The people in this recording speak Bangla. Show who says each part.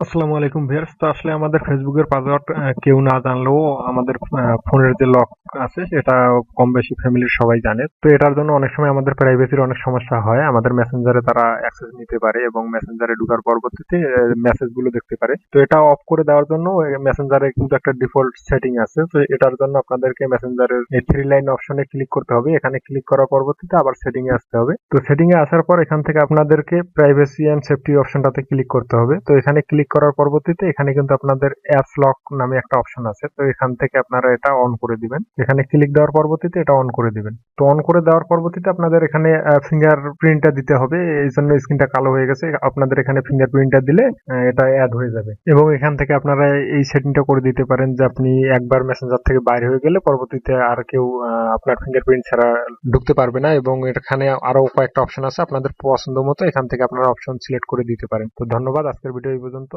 Speaker 1: আসসালামু আলাইকুম ভিয়ার্স তো আসলে আমাদের ফেসবুকের পাসওয়ার্ড কেউ না জানলেও আমাদের ফোনের যে লক আছে সেটা কম বেশি ফ্যামিলির সবাই জানে। তো এটার জন্য অনেক সময় আমাদের প্রাইভেসির অনেক সমস্যা হয়। আমাদের মেসেঞ্জারে তারা অ্যাক্সেস নিতে পারে এবং মেসেঞ্জারে ঢোকার পরবর্তীতে মেসেজগুলো দেখতে পারে। তো এটা অফ করে দেওয়ার জন্য মেসেঞ্জারে কিন্তু একটা ডিফল্ট সেটিং আছে। তো এটার জন্য আপনাদেরকে মেসেঞ্জারের এই থ্রি লাইন অপশনে ক্লিক করতে হবে। এখানে ক্লিক করার পরবর্তীতে আবার সেটিং এ আসতে হবে। তো সেটিং এ আসার পর এখান থেকে আপনাদেরকে প্রাইভেসি এন্ড সেফটি অপশনটাতে ক্লিক করতে হবে। তো এখানে ক্লিক করার পরবর্তীতে এখানে কিন্তু আপনাদের অ্যাপস লক নামে একটা অপশন আছে। তো এখান থেকে আপনারা এটা অন করে দিবেন। এখানে ক্লিক দেওয়ার পরবর্তীতে এটা অন করে দিবেন। তো অন করে দেওয়ার পরবর্তীতে আপনাদের এখানে ফিঙ্গার প্রিন্টটা দিতে হবে। এই জন্য স্ক্রিনটা কালো হয়ে গেছে। আপনাদের এখানে ফিঙ্গার প্রিন্টটা দিলে এটা অ্যাড হয়ে যাবে। এবং এখান থেকে আপনারা এই সেটিংটা করে দিতে পারেন যে আপনি একবার মেসেঞ্জার থেকে বাইরে হয়ে গেলে পরবর্তীতে আর কেউ আপনার ফিঙ্গারপ্রিন্ট ছাড়া ঢুকতে পারবে না এবং এখানে আরও কয়েকটা অপশন আছে। আপনাদের পছন্দ মতো এখান থেকে আপনারা অপশন সিলেক্ট করে দিতে পারেন। তো ধন্যবাদ। আজকের ভিডিও এই পর্যন্ত।